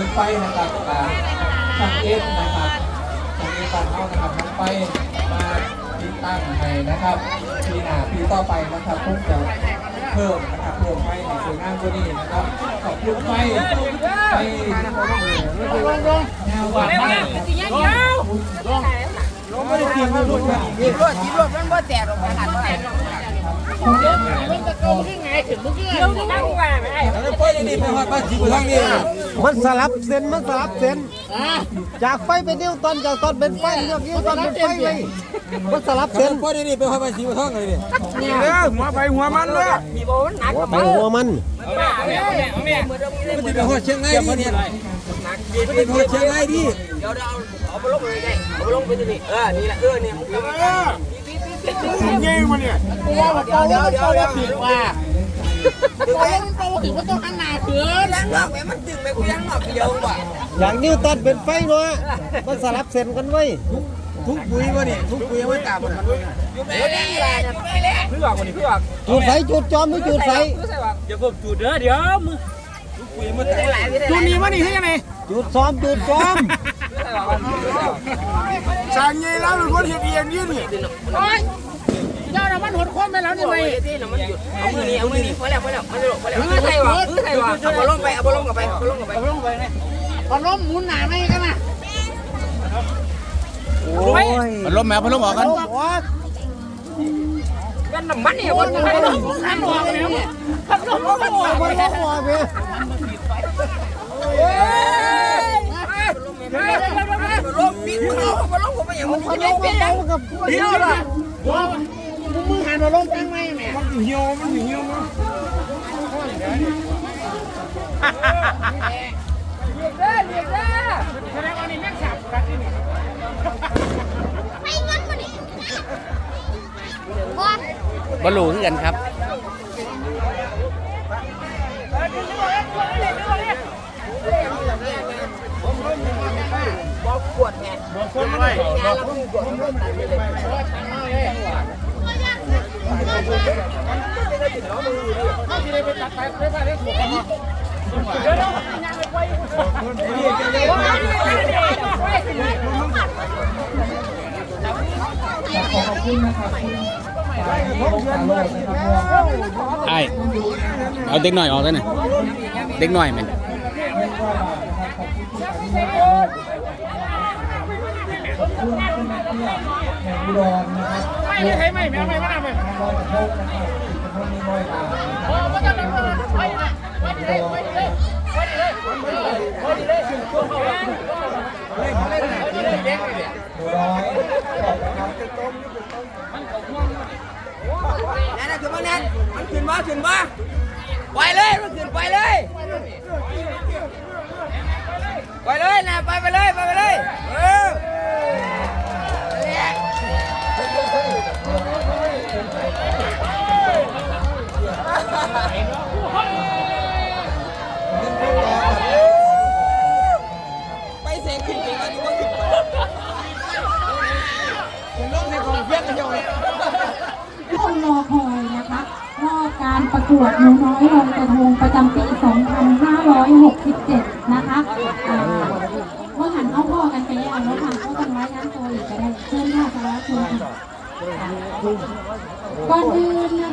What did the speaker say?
เป็นไฟนะครับอ่าช่างเอ็นะครับช่างเอ็นบ้านเฮานะครับทั้งไฟมาติดตั้งให้นะครับปีหน้าปีต่อไปนะครับคงจะเพิ่มนะครับเพิ่มไฟสวยงามกว่านี้นะครับขอบคุณไฟไฟแนววันมากไม่ได้กินไม่รู้ว่ากินรถกินรถมันบ่แตกหรอกมันหันบ่ได้แล้วไปนี่ไปฮอดบ้านสิบทางนี่ มันสลับเส้นมันสลับเส้นจากไฟเป็นนิวตันจากตอนเป็นไฟเรียกนิวตันเป็นไฟเลยมันสลับเส้นไปนี่ไปฮอดบ้านสิบทางเลยนี่เด้อหัวไปหัวมันเลยหัวไปหัวมันมันสิไปฮอดเชียงรายดิเนี่ยมันสิไปฮอดเชียงรายดิเดี๋ยวเดี๋ยวเอาไปลงเลยไงเอาไปลงไปที่นี่เออนี่แหละเออเนี่ยมึง เดี๋ยวเดี๋ยมันเนี่ยเดี๋ยวเดี๋ยวเดี๋ยวเดี๋ยวผิดว่าถึงไหมมันโตถึงมันต้องหันหน้าเถือแล้วหลอกแม่มันดึงไปกูยังหลอกเดียวว่ะอย่างนิวตันเป็นไฟเนาะมันสลับเส้นกันไว้ทุกปุ๋ยบ่นี่ทุกปุ๋ยเอาไว้ตามันอยู่แม่แหละอยู่แม่แหละเพื่อวันนี้เพื่อจุดไฟจุดจอมหรือจุดไฟอย่าเพิ่มจุดเด้อเดี๋ยวมึงปุ๋ยมันได้หลายได้หลายนี่มันนี่ให้ยังไงจุดซ้อมจุดซ้อม สร้างไงแล้วเป็นคนเฮ็ดเองยืนนี่เจ้าน่ะมันหดความไปแล้วนี่ไงที่น่ะมันหยุดเอามือนี้เอามือนี้พอแล้วพอแล้วพอแล้วพอแล้วคือใส่ว่ะคือใส่ว่ะเอาบอลลงไปเอาบอลลงกับไปเอาบอลลงกับไปเอาบอลลงกับไปบอลลงหมุนหนาไม่กันนะโอ้ยมันล้มแม่พัดลมออกกันกันน้ำมันเนี่ยบอลลงไปแล้วหันออกแล้วพัดลมพัดลมมันล้มหัวเว้ย ลมปิดมันลง มันลงผมไปอย่ามมันลล้งมไปมันกับเดียวละมึงหันมาลงตั้งไหมแม่มันเหี่ยวมันเหี่ยวมั้งเด้อเรียกเด้อแสดงว่านี่แม่งสับกันนี่บอลลูคือกันครับ บอกขวดไงบอกคนไม่ขอขอบคุณนะครับคุณนะครับไอเอาเด็กหน่อยออกแล้วนะเด็กหน่อยไหม คุณคุณแม่เตี้ยแห่งอุดรนะครับไม่ใช่ไม่ไม่ไม่ไม่ไม่ลอยกระทงนะครับกระทงมีลอยตามนะครับร้อยนะครับ นั่นน่ะคือมันนั่นมันขึ้นบ่ขึ้นบ่ไ ปเลยมันขึ้นไปเลยไปเลยนะไปไปเลยไปไปเลยเออไปเสกขึ้นไปก็ดูว่าขึ้นไปคนรอคอยนะคะรอบ การประกวดหนูน้อยลอยกระทงประจำปี 2567 นะคะอ่าเมื่อหันเข้าพอกันไปแล้วเมื่อหันเข้ากันไว้น้ำตัวอีกก็ได้เชิญค่ะสารวัตรคุณค่ะก่อนอื่นนะคะ